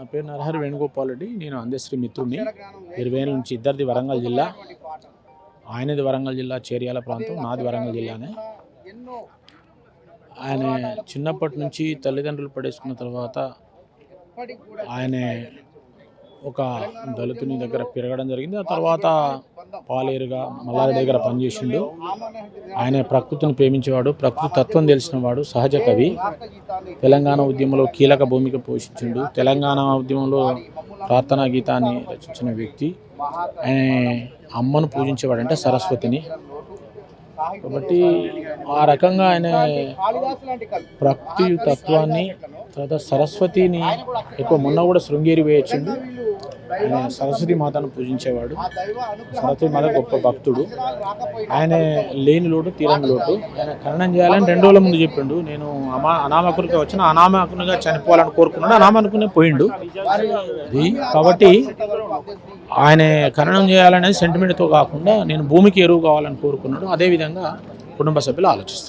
నా పేరు నరహరి వేణుగోపాల్ రెడ్డి. నేను అందశ్రీ మిత్రుడిని. ఇరవై ఏళ్ళ నుంచి ఇద్దరిది వరంగల్ జిల్లా. ఆయనది వరంగల్ జిల్లా చేర్యాల ప్రాంతం. నాది వరంగల్ జిల్లానే. ఆయన చిన్నప్పటి నుంచి తల్లిదండ్రులు పడేసుకున్న తర్వాత ఆయన ఒక దళితుని దగ్గర పెరగడం జరిగింది. ఆ తర్వాత పాలేరుగా మల్లారెడ్డి దగ్గర పనిచేసిండు. ఆయన ప్రకృతిని ప్రేమించేవాడు ప్రకృతి తత్వం తెలిసినవాడు సహజ కవి. తెలంగాణ ఉద్యమంలో కీలక భూమిక పోషించిండు. తెలంగాణ ఉద్యమంలో ప్రార్థనా గీతాన్ని రచించిన వ్యక్తి. ఆయన అమ్మను పూజించేవాడు అంటే సరస్వతిని. కాబట్టి ఆ రకంగా ఆయన ప్రకృతి తత్వాన్ని తర్వాత సరస్వతిని ఎక్కువ మొన్న కూడా శృంగేరి వేయొచ్చిండు ఆయన సరస్వతి మాతను పూజించేవాడు. సరస్వతి మాత గొప్ప భక్తుడు. ఆయన లేని లోటు తీరని లోటు. ఆయన ఖననం చేయాలని రెండు రోజుల ముందు చెప్పిండు. నేను అమా అనామకునిగా వచ్చిన అనామకునిగా చనిపోవాలని కోరుకున్నాడు. అనామకునే పోయిండు. అది కాబట్టి ఆయన ఖననం చేయాలనేది సెంటిమెంట్తో కాకుండా నేను భూమికి ఎరువు కావాలని కోరుకున్నాడు. అదేవిధంగా కుటుంబ సభ్యులు ఆలోచిస్తున్నారు.